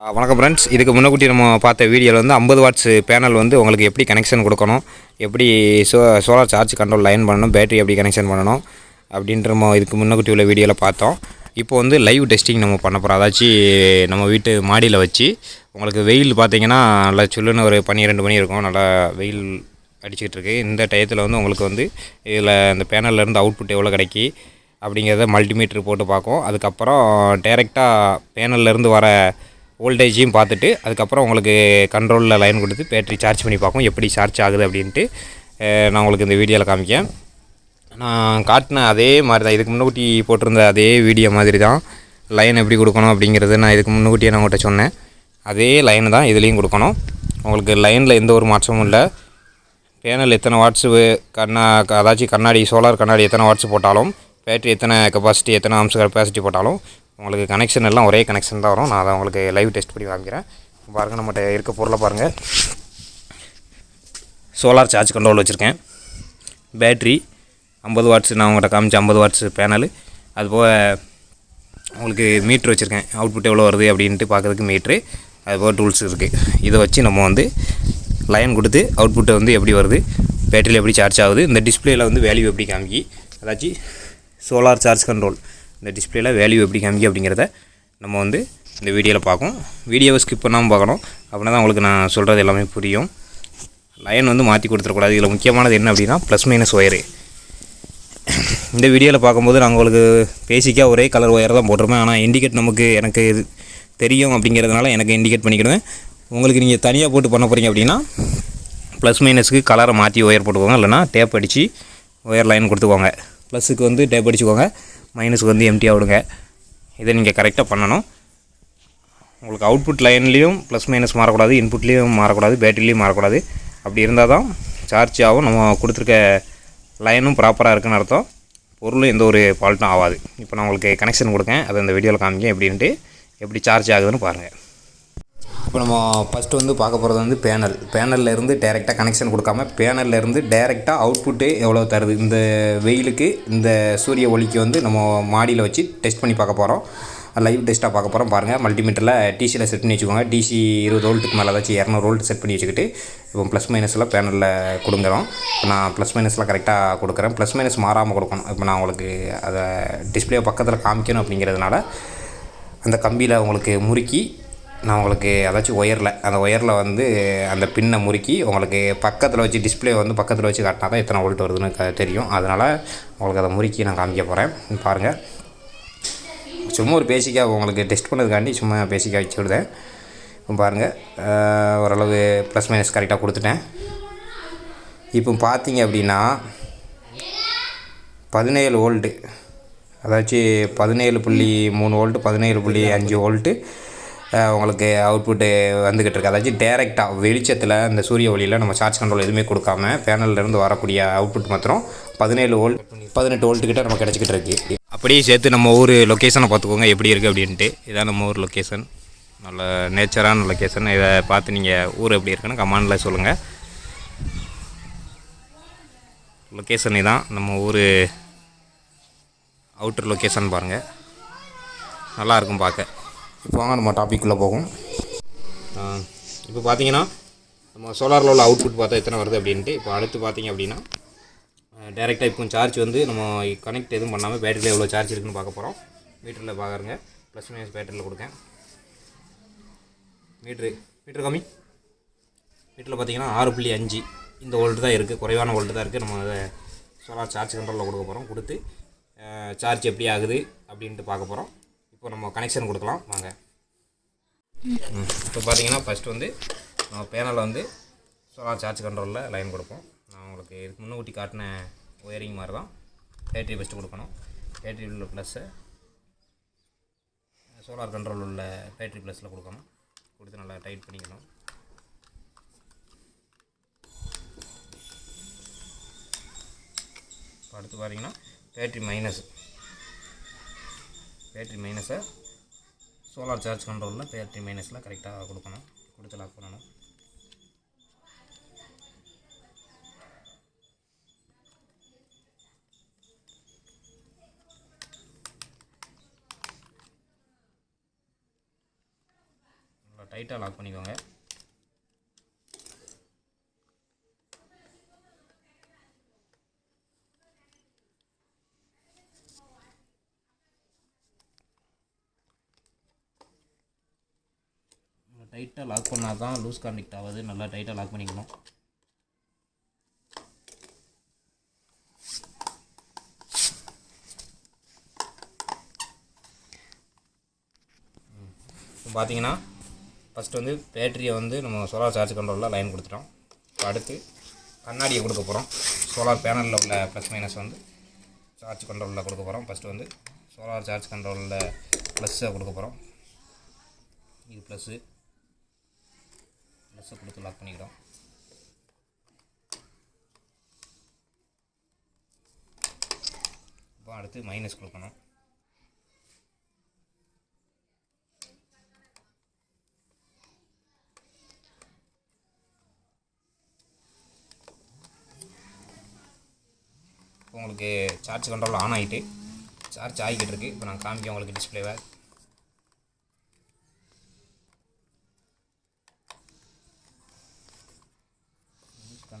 வணக்கம் ஃப்ரெண்ட்ஸ் இதுக்கு முன்னக்கூட்டி நம்ம பார்த்த வீடியோவில் வந்து ஐம்பது வாட்ஸ் பேனல் வந்து உங்களுக்கு எப்படி கனெக்ஷன் கொடுக்கணும் எப்படி so solar charge control line பண்ணணும் பேட்டரி எப்படி கனெக்ஷன் பண்ணணும் அப்படின்ற நம்ம இதுக்கு முன்னக்கூட்டி உள்ள வீடியோவில் பார்த்தோம். இப்போ வந்து லைவ் டெஸ்டிங் நம்ம பண்ண போகிறோம் அதாச்சும் நம்ம வீட்டு மாடியில் வச்சு உங்களுக்கு வெயில் பார்த்தீங்கன்னா நல்லா சுல்லுன்னு ஒரு பன்னிரெண்டு மணி இருக்கும். நல்லா வெயில் அடிச்சுக்கிட்டு இருக்கு. இந்த டயத்தில் வந்து உங்களுக்கு வந்து இதில் இந்த பேனல்லேருந்து அவுட்புட் எவ்வளோ கிடைக்கி அப்படிங்கிறத மல்டிமீட்ரு போட்டு பார்க்கும் அதுக்கப்புறம் டேரெக்டாக பேனல்லேருந்து வர வோல்டேஜையும் பார்த்துட்டு அதுக்கப்புறம் உங்களுக்கு கண்ட்ரோலில் லைன் கொடுத்து பேட்டரி சார்ஜ் பண்ணி பார்க்கும் எப்படி சார்ஜ் ஆகுது அப்படின்ட்டு. நான் உங்களுக்கு இந்த வீடியோவில் காமிக்கேன் நான் காட்டின அதே மாதிரி தான் இதுக்கு முன்னக்கூட்டி போட்டிருந்த அதே வீடியோ மாதிரி தான் லைன் எப்படி கொடுக்கணும் அப்படிங்கிறது நான் இதுக்கு முன்னக்கூட்டியே நான் உங்கள்கிட்ட சொன்னேன். அதே லைன் தான் இதுலேயும் கொடுக்கணும். உங்களுக்கு லைனில் எந்த ஒரு மாற்றமும் இல்லை. பேனல் எத்தனை வாட்ஸு கண்ணா அதாச்சும் கண்ணாடி சோலார் கண்ணாடி எத்தனை வாட்ஸ் போட்டாலும் பேட்டரி எத்தனை கெப்பாசிட்டி எத்தனை அம்ச கெப்பாசிட்டி போட்டாலும் உங்களுக்கு கனெக்ஷன் எல்லாம் ஒரே கனெக்ஷன் தான் வரும். நான் அதை உங்களுக்கு லைவ் டெஸ்ட் பண்ணி காமிக்கிறேன். பாருங்கள் நம்மகிட்ட இருக்க பொருளை பாருங்கள் சோலார் சார்ஜ் கண்ட்ரோல் வச்சுருக்கேன். பேட்ரி ஐம்பது வாட்ஸ் நான் உங்கள்கிட்ட காமிச்ச ஐம்பது வாட்ஸ் பேனல் அதுபோக உங்களுக்கு மீட்ரு வச்சுருக்கேன். அவுட்புட் எவ்வளோ வருது அப்படின்ட்டு பார்க்குறதுக்கு மீட்ரு அதுபோக டூல்ஸ் இருக்குது இதை வச்சு நம்ம வந்து லைன் கொடுத்து அவுட்புட்டை வந்து எப்படி வருது பேட்டரியில் எப்படி சார்ஜ் ஆகுது இந்த டிஸ்பிளேயில் வந்து வேல்யூ எப்படி காமிக்கி அதாச்சு சோலார் சார்ஜ் கண்ட்ரோல் இந்த டிஸ்பிளேயில் வேல்யூ எப்படி காமிக்கி அப்படிங்கிறத நம்ம வந்து இந்த வீடியோவில் பார்க்கும் வீடியோவை ஸ்கிப் பண்ணாமல் பார்க்கணும். அப்படின்னா தான் உங்களுக்கு நான் சொல்கிறது எல்லாமே புரியும். லைன் வந்து மாற்றி கொடுத்துடக்கூடாது. இதில் முக்கியமானது என்ன அப்படின்னா ப்ளஸ் மைனஸ் ஒயரு இந்த வீடியோவில் பார்க்கும்போது நான் உங்களுக்கு பேசிக்காக ஒரே கலர் ஒயர் தான் போட்டிருப்பேன். ஆனால் இண்டிகேட் நமக்கு எனக்கு இது தெரியும் அப்படிங்கிறதுனால எனக்கு இண்டிகேட் பண்ணிக்கிடுவேன். உங்களுக்கு நீங்கள் தனியாக போட்டு பண்ண போகிறீங்க அப்படின்னா ப்ளஸ் மைனஸுக்கு கலரை மாற்றி ஒயர் போட்டுக்கோங்க. இல்லைனா டேப் அடித்து ஒயர் லைன் கொடுத்துக்கோங்க. ப்ளஸுக்கு வந்து டேப் அடிச்சுக்கோங்க. மைனஸுக்கு வந்து எம்டியாக விடுங்க. இதை நீங்கள் கரெக்டாக பண்ணணும். உங்களுக்கு அவுட்புட் லைன்லேயும் ப்ளஸ் மைனஸ் மாறக்கூடாது இன்புட்லேயும் மாறக்கூடாது பேட்டரிலையும் மாறக்கூடாது. அப்படி இருந்தால் தான் சார்ஜ் ஆகும். நம்ம கொடுத்துருக்க லைனும் ப்ராப்பராக இருக்குன்னு அர்த்தம். பொருளும் எந்த ஒரு ஃபால்ட்டும் ஆகாது. இப்போ நான் உங்களுக்கு கனெக்ஷன் கொடுக்கேன். அதை இந்த வீடியோவில் காமிக்கேன் எப்படின்ட்டு எப்படி சார்ஜ் ஆகுதுன்னு பாருங்கள் இப்போ நம்ம ஃபஸ்ட்டு வந்து பார்க்க போகிறது வந்து பேனல் பேனல்ல இருந்து டேரெக்டாக கனெக்ஷன் கொடுக்காம பேனல்ல இருந்து டேரெக்டாக அவுட்புட்டு எவ்வளோ தருது? இந்த வெயிலுக்கு இந்த சூரிய ஒளிக்கு வந்து நம்ம மாடியில் வச்சு டெஸ்ட் பண்ணி பார்க்க போகிறோம் லைவ் டெஸ்ட்டாக பார்க்க போகிறோம் பாருங்கள் மல்டிமீட்டரில் டிசியில் செட் பண்ணி வச்சுக்கோங்க. டிசி இருபது வோல்ட்டுக்கு மேலே ஏதாச்சும் இரநூறு வோல்ட் செட் பண்ணி வச்சுக்கிட்டு இப்போ ப்ளஸ் மைனஸில் பேனலில் கொடுங்குறோம். இப்போ நான் ப்ளஸ் மைனஸில் கரெக்டாக கொடுக்குறேன். ப்ளஸ் மைனஸ் மாறாமல் கொடுக்கணும். இப்போ நான் உங்களுக்கு அதை டிஸ்பிளே பக்கத்தில் காமிக்கணும் அப்படிங்கிறதுனால அந்த கம்பியில் உங்களுக்கு முறுக்கி நான் உங்களுக்கு ஏதாச்சும் ஒயரில் அந்த ஒயரில் வந்து அந்த பின்னை முறுக்கி உங்களுக்கு பக்கத்தில் வச்சு டிஸ்பிளே வந்து பக்கத்தில் வச்சு காட்டினா தான் எத்தனை வோல்ட் வருதுன்னு தெரியும். அதனால் உங்களுக்கு அதை முறுக்கி நான் காமிக்க போகிறேன் பாருங்கள் சும்மா ஒரு பேசிக்காக உங்களுக்கு டெஸ்ட் பண்ணதுக்காண்டி சும்மா பேசிக்காக வச்சு விடுதேன். பாருங்கள் ஓரளவு ப்ளஸ் மைனஸ் கரெக்டாக கொடுத்துட்டேன். இப்போ பார்த்தீங்க அப்படின்னா பதினேழு வோல்ட்டு அதாச்சும் பதினேழு புள்ளி மூணு வோல்ட்டு பதினேழு புள்ளி அஞ்சு வோல்ட்டு உங்களுக்கு அவுட்புட்டு வந்துக்கிட்டு இருக்கு. அதாச்சும் டேரெக்டாக வெளிச்சத்தில் அந்த சூரிய ஒளியில் நம்ம சார்ஜ் கண்ட்ரோல் எதுவுமே கொடுக்காம பேனல்லேருந்து வரக்கூடிய அவுட்புட் மாத்திரம் பதினேழு வோல்ட் பதினெட்டு வோல்ட்டு கிட்ட நம்ம கிடச்சிக்கிட்டு இருக்கு. அப்படியே சேர்த்து நம்ம ஊர் லொக்கேஷனை பார்த்துக்கோங்க எப்படி இருக்குது அப்படின்ட்டு. இதான் நம்ம ஊர் லொக்கேஷன் நல்ல நேச்சரான லொக்கேஷன் இதை பார்த்து நீங்கள் ஊர் எப்படி இருக்குன்னு கமெண்டில் சொல்லுங்கள் லொக்கேஷன் இதான் நம்ம ஊர் அவுட்டர் லொக்கேஷன் பாருங்கள் நல்லா இருக்கும் பார்க்க. இப்போ வாங்க நம்ம டாப்பிக்குள்ளே போகும். இப்போ பார்த்தீங்கன்னா நம்ம சோலாரில் உள்ள அவுட்புட் பார்த்தா எத்தனை வருது அப்படின்ட்டு இப்போ அடுத்து பார்த்தீங்க அப்படின்னா டேரெக்டாக இப்போ சார்ஜ் வந்து நம்ம கனெக்ட் எதுவும் பண்ணாமல் பேட்டரியில் எவ்வளோ சார்ஜ் இருக்குன்னு பார்க்க போகிறோம் மீட்டரில் பார்க்குறங்க ப்ளஸ் மைனஸ் பேட்டரியில் கொடுக்கேன். மீட்ரு மீட்ரு கம்மி. மீட்டரில் பார்த்தீங்கன்னா ஆறு புள்ளி அஞ்சு. இந்த ஓல்டு தான் இருக்குது குறைவான ஓல்டு தான் இருக்குது நம்ம அதை சோலார் சார்ஜ் கண்ட்ரோலில் கொடுக்க போகிறோம் கொடுத்து சார்ஜ் எப்படி ஆகுது அப்படின்ட்டு பார்க்க போகிறோம் இப்போ நம்ம கனெக்ஷன் கொடுக்கலாம். வாங்க. இப்போ பார்த்தீங்கன்னா ஃபஸ்ட்டு வந்து நம்ம பேனலில் வந்து சோலார் சார்ஜ் கண்ட்ரோலில் லைன் கொடுப்போம். நான் உங்களுக்கு இதுக்கு முன்னூட்டி காட்டின ஒயரிங் மாதிரி தான் பேட்டரி ஃபஸ்ட்டு கொடுக்கணும். பேட்டரி உள்ள ப்ளஸ்ஸு சோலார் கண்ட்ரோல் உள்ள பேட்டரி ப்ளஸில் கொடுக்கணும். கொடுத்து நல்லா டைட் பண்ணிக்கணும். இப்போ அடுத்து பார்த்தீங்கன்னா பேட்டரி மைனஸ் பேட்ரி மைனஸை சோலார் சார்ஜ் கண்ட்ரோலில் பேட்ரி மைனஸில் கரெக்டாக கொடுக்கணும். கொடுத்து லாக் பண்ணணும். டைட்டாக லாக் பண்ணிக்கோங்க. டைட்டாக லாக் பண்ணால் தான் லூஸ் கான்டெக்ட் ஆகாது. நல்லா டைட்டாக லாக் பண்ணிக்கணும். பார்த்தீங்கன்னா ஃபஸ்ட்டு வந்து பேட்டரியை வந்து நம்ம சோலார் சார்ஜ் கண்ட்ரோலில் லைன் கொடுத்துட்டோம். இப்போ அடுத்து கண்ணாடியை கொடுக்க போகிறோம் சோலார் பேனலில் உள்ள ப்ளஸ் மைனஸ் வந்து சார்ஜ் கண்ட்ரோலில் கொடுக்க போகிறோம் ஃபஸ்ட்டு வந்து சோலார் சார்ஜ் கண்ட்ரோலில் ப்ளஸ்ஸை கொடுக்க போகிறோம் இது ப்ளஸ்ஸு ப்ளஸ்ஸை கொடுத்து லாக் பண்ணிக்கிறோம். இப்போ அடுத்து மைனஸ் கொடுக்கணும். இப்போ உங்களுக்கு சார்ஜ் கண்ட்ரோல் ஆன் ஆகிட்டு சார்ஜ் ஆகிக்கிட்டு இருக்கு. இப்போ நான் காமிக்க உங்களுக்கு டிஸ்பிளேவை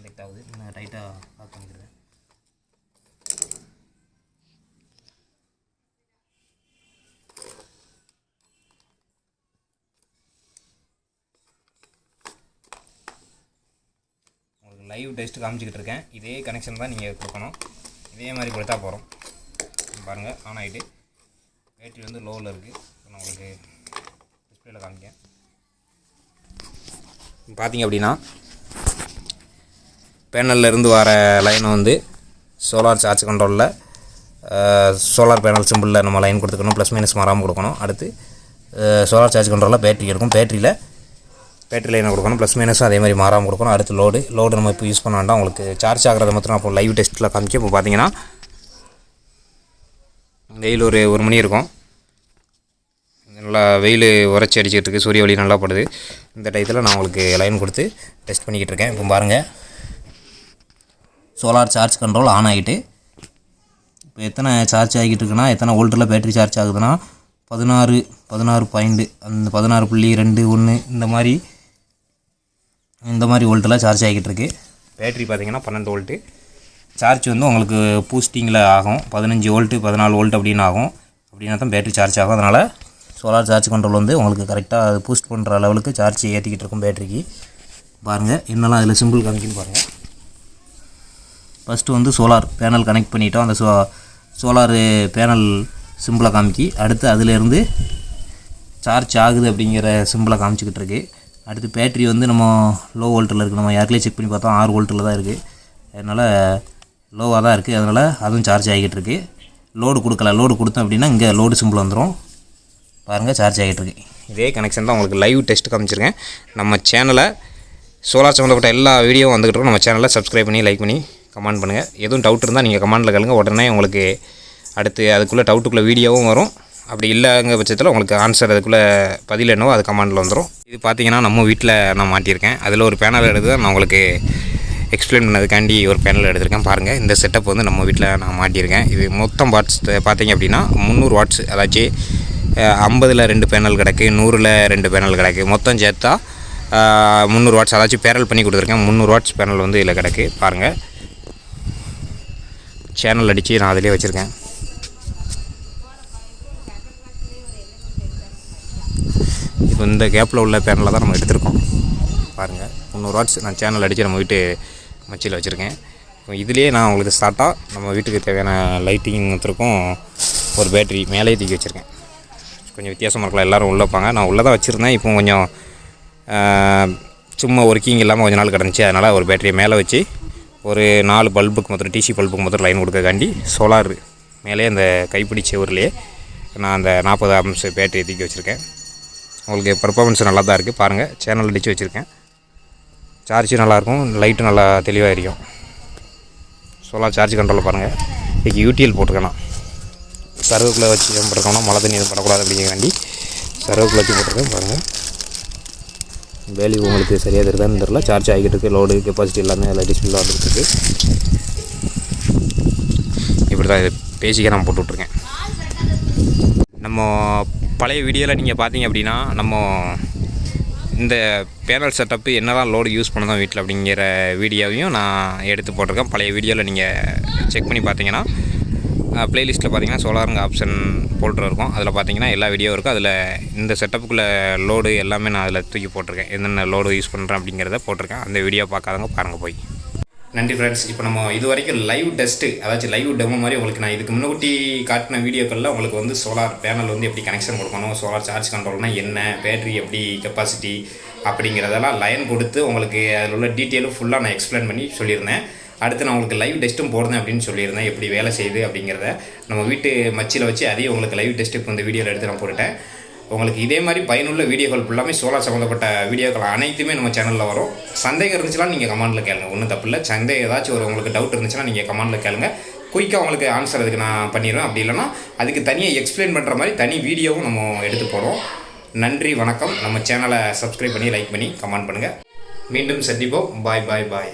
கான்டெக்ட் ஆகுது நான் டைட்டாக லாக் பண்ணிக்கிறேன் உங்களுக்கு லைவ் டெஸ்ட் காமிச்சிக்கிட்டு இருக்கேன். இதே கனெக்ஷன் தான் நீங்கள் கொடுக்கணும். இதே மாதிரி கொடுத்தா போகிறோம் பாருங்கள் ஆன் ஆகிட்டு பேட்டரி வந்து லோவில் இருக்குது நான் உங்களுக்கு டிஸ்பிளேயில் காமிக்கேன் பார்த்தீங்க அப்படின்னா பேனல்லேருந்து வர லைனை வந்து சோலார் சார்ஜ் கண்ட்ரோலில் சோலார் பேனல் சிம்பிளில் நம்ம லைன் கொடுத்துக்கணும் ப்ளஸ் மைனஸ் மாறாமல் கொடுக்கணும். அடுத்து சோலார் சார்ஜ் கண்ட்ரோலில் பேட்டரி இருக்கும். பேட்டரியில் பேட்டரி லைனை கொடுக்கணும். ப்ளஸ் மைனஸும் அதே மாதிரி மாறாமல் கொடுக்கணும். அடுத்து லோடு லோடு நம்ம இப்போ யூஸ் பண்ண வேண்டாம். உங்களுக்கு சார்ஜ் ஆகிறத மாத்திரம் அப்போ லைவ் டெஸ்ட்டில் காமிச்சு இப்போ பார்த்தீங்கன்னா வெயில் ஒரு ஒரு மணி இருக்கும். நல்லா வெயில் உரைச்சி அடிச்சுட்டு இருக்கு. சூரிய ஒளி நல்லா படுது. இந்த டயத்தில் நான் உங்களுக்கு லைன் கொடுத்து டெஸ்ட் பண்ணிக்கிட்டு இருக்கேன். இப்போ பாருங்கள் சோலார் சார்ஜ் கண்ட்ரோல் ஆன் ஆகிட்டு இப்போ எத்தனை சார்ஜ் ஆகிட்டு இருக்குன்னா எத்தனை வோல்ட்டில் பேட்டரி சார்ஜ் ஆகுதுன்னா பதினாறு பதினாறு பாயிண்ட் அந்த பதினாறு புள்ளி ரெண்டு ஒன்று இந்த மாதிரி இந்த மாதிரி வோல்ட்டில் சார்ஜ் ஆகிட்டு இருக்கு பேட்டரி பார்த்தீங்கன்னா பன்னெண்டு வோல்ட்டு சார்ஜ் வந்து உங்களுக்கு பூஸ்டிங்கில் ஆகும். பதினஞ்சு வோல்ட்டு பதினாலு வோல்ட் அப்படின்னு ஆகும். அப்படின்னா தான் பேட்டரி சார்ஜ் ஆகும். அதனால் சோலார் சார்ஜ் கண்ட்ரோல் வந்து உங்களுக்கு கரெக்டாக அது பூஸ்ட் பண்ணுற லெவலுக்கு சார்ஜ் ஏற்றிக்கிட்டு இருக்கும் பேட்டரிக்கு பாருங்கள் என்னெல்லாம் அதில் சிம்பிள் காமிக்குன்னு பாருங்கள் ஃபஸ்ட்டு வந்து சோலார் பேனல் கனெக்ட் பண்ணிட்டோம். அந்த சோ சோலார் பேனல் சிம்பிளை காமிக்கி அடுத்து அதிலேருந்து சார்ஜ் ஆகுது அப்படிங்கிற சிம்பிளை காமிச்சிக்கிட்டு இருக்கு. அடுத்து பேட்ரி வந்து நம்ம லோ வோல்ட்டில் இருக்குது நம்ம ஏற்கனவே செக் பண்ணி பார்த்தோம் ஆறு வோல்ட்டில் தான் இருக்குது அதனால் லோவாக தான் இருக்குது அதனால் அதுவும் சார்ஜ் ஆகிக்கிட்டு இருக்கு. லோடு கொடுக்கல. லோடு கொடுத்தோம் அப்படின்னா இங்கே லோடு சிம்பிள் வந்துடும் பாருங்கள் சார்ஜ் ஆகிட்டு இருக்கு. இதே கனெக்ஷன் தான் உங்களுக்கு லைவ் டெஸ்ட் காமிச்சிருக்கேன். நம்ம சேனலை சோலார் சம்மந்தப்பட்ட எல்லா வீடியோவும் வந்துக்கிட்டோம் நம்ம சேனலை சப்ஸ்கிரைப் பண்ணி லைக் பண்ணி கமெண்ட் பண்ணுங்கள் எதுவும் டவுட் இருந்தால் நீங்கள் கமெண்டில் கேளுங்க. உடனே உங்களுக்கு அடுத்து அதுக்குள்ளே டவுட்டுக்குள்ளே வீடியோவும் வரும். அப்படி இல்லைங்க பட்சத்தில் உங்களுக்கு ஆன்சர் அதுக்குள்ளே பதில் என்னவோ அது கமெண்டில் வந்துடும் இது பார்த்தீங்கன்னா நம்ம வீட்டில் நான் மாட்டியிருக்கேன். அதில் ஒரு பேனல் எடுத்து நான் உங்களுக்கு எக்ஸ்பிளைன் பண்ணதுக்காண்டி ஒரு பேனல் எடுத்திருக்கேன். பாருங்கள் இந்த செட்டப் வந்து நம்ம வீட்டில் நான் மாட்டியிருக்கேன். இது மொத்தம் வாட்ஸ் பார்த்தீங்க அப்படின்னா முந்நூறு வாட்ஸ் அதாச்சும் ஐம்பதில் ரெண்டு பேனல் கிடக்கு நூறில் ரெண்டு பேனல் கிடக்கு. மொத்தம் சேர்த்தா முந்நூறு வாட்ஸ் அதாச்சும் பேரல் பண்ணி கொடுத்துருக்கேன். முந்நூறு வாட்ஸ் பேனல் வந்து இதில் கிடக்கு. பாருங்கள் சேனல் அடித்து நான் அதிலே வச்சுருக்கேன். இப்போ இந்த கேப்பில் உள்ள பேனலில் தான் நம்ம எடுத்திருக்கோம். பாருங்கள் முந்நூறு வாட்ஸ் நான் சேனல் அடித்து நம்ம வீட்டு மச்சியில் வச்சுருக்கேன். இப்போ இதுலேயே நான் உங்களுக்கு ஸ்டார்ட்டாக நம்ம வீட்டுக்கு தேவையான லைட்டிங் ஒருத்தருக்கும் ஒரு பேட்டரி மேலே தூக்கி வச்சுருக்கேன். கொஞ்சம் வித்தியாசமாக இருக்கலாம் எல்லோரும் உள்ளே வைப்பாங்க நான் உள்ளே தான் வச்சுருந்தேன் இப்போ கொஞ்சம் சும்மா ஒர்க்கிங் இல்லாமல் கொஞ்ச நாள் கிடந்துச்சு. அதனால் ஒரு பேட்டரியை மேலே வச்சு ஒரு நாலு பல்புக்கு மொத்தம் டிசி பல்புக்கு மொத்தம் லைன் கொடுக்கக்காண்டி சோலார் மேலே அந்த கைப்பிடி செவர்லேயே நான் அந்த நாற்பது ஆம்ஸ் பேட்டரி தூக்கி வச்சுருக்கேன். உங்களுக்கு பர்ஃபார்மன்ஸ் நல்லா தான் இருக்குது பாருங்கள் சேனல் அடித்து வச்சுருக்கேன் சார்ஜும் நல்லாயிருக்கும் லைட்டும் நல்லா தெளிவாக எரியும் சோலார் சார்ஜ் கண்ட்ரோலில் பாருங்கள் இன்றைக்கி யூடிஎல் போட்டுக்கலாம் சர்வுக்குள்ளே வச்சு போட்டிருக்கோம்னா மழை தண்ணி எதுவும் படக்கூடாது அப்படிங்கிறக்காண்டி சர்வுக்குள்ளே வச்சு போட்டிருக்கேன். பாருங்கள் வேல்யூ உங்களுக்கு சரியாக தெரியுதான்னு தெரில சார்ஜ் ஆகிட்டு இருக்குது லோடு கெப்பாசிட்டி எல்லாமே அதில் டிஸ்பிளில் வந்துட்டு இப்படி தான் இது பேசிக்க நான் போட்டு விட்ருக்கேன் நம்ம பழைய வீடியோவில் நீங்கள் பார்த்தீங்க அப்படின்னா நம்ம இந்த பேனல் செட்டப்பு என்னதான் லோடு யூஸ் பண்ணதான் வீட்டில் அப்படிங்கிற வீடியோவையும் நான் எடுத்து போட்டிருக்கேன். பழைய வீடியோவில் நீங்கள் செக் பண்ணி பார்த்தீங்கன்னா ப்ளேலிஸ்ட்டில் பார்த்தீங்கன்னா சோலாருங்க ஆப்ஷன் போல்டர் இருக்கும். அதில் பார்த்தீங்கன்னா எல்லா வீடியோ இருக்கும். அதில் இந்த செட்டப்புக்குள்ளே லோடு எல்லாமே நான் அதில் தூக்கி போட்டிருக்கேன். என்னென்ன லோடு யூஸ் பண்ணுறேன் அப்படிங்கிறத போட்டிருக்கேன். அந்த வீடியோ பார்க்காதவங்க பாருங்கள் போய். நன்றி ஃப்ரெண்ட்ஸ் இப்போ நம்ம இது வரைக்கும் லைவ் டெஸ்ட்டு அதாச்சும் லைவ் டெமோ மாதிரி உங்களுக்கு நான் இதுக்கு முன்னாடி காட்டின வீடியோக்களில் உங்களுக்கு வந்து சோலார் பேனல் வந்து எப்படி கனெக்ஷன் கொடுக்கணும் சோலார் சார்ஜ் கண்ட்ரோல்னால் என்ன பேட்டரி எப்படி கெப்பாசிட்டி அப்படிங்கிறதெல்லாம் லைன் கொடுத்து உங்களுக்கு அதில் உள்ள டீட்டெயிலும் ஃபுல்லாக நான் எக்ஸ்பிளைன் பண்ணி சொல்லியிருந்தேன். அடுத்து நான் உங்களுக்கு லைவ் டெஸ்ட்டும் போடுறேன் அப்படின்னு சொல்லியிருந்தேன். எப்படி வேலை செய்யுது அப்படிங்கிறத நம்ம வீட்டு மச்சியில் வச்சு அதையும் உங்களுக்கு லைவ் டெஸ்ட்டு இப்போ இந்த வீடியோவில் எடுத்து நான் போட்டுட்டேன். உங்களுக்கு இதே மாதிரி பயனுள்ள வீடியோக்கள் ஃபுல்லாமே சோலார் சம்மந்தப்பட்ட வீடியோக்கள் அனைத்துமே நம்ம சேனலில் வரும். சந்தேகம் இருந்துச்சுன்னா நீங்கள் கமெண்டில் கேளுங்க. ஒன்றும் தப்பு இல்லை. சந்தேகம் ஏதாச்சும் ஒரு உங்களுக்கு டவுட் இருந்துச்சுன்னா நீங்கள் கமெண்டில் கேளுங்க. குயிக்காக உங்களுக்கு ஆன்சர் அதுக்கு நான் பண்ணிடுவேன். அப்படி இல்லைனா அதுக்கு தனியாக எக்ஸ்பிளைன் பண்ணுற மாதிரி தனி வீடியோவும் நம்ம எடுத்து போகிறோம் நன்றி வணக்கம். நம்ம சேனலை சப்ஸ்கிரைப் பண்ணி லைக் பண்ணி கமெண்ட் பண்ணுங்கள் மீண்டும் சந்திப்போம். பாய் பாய் பாய்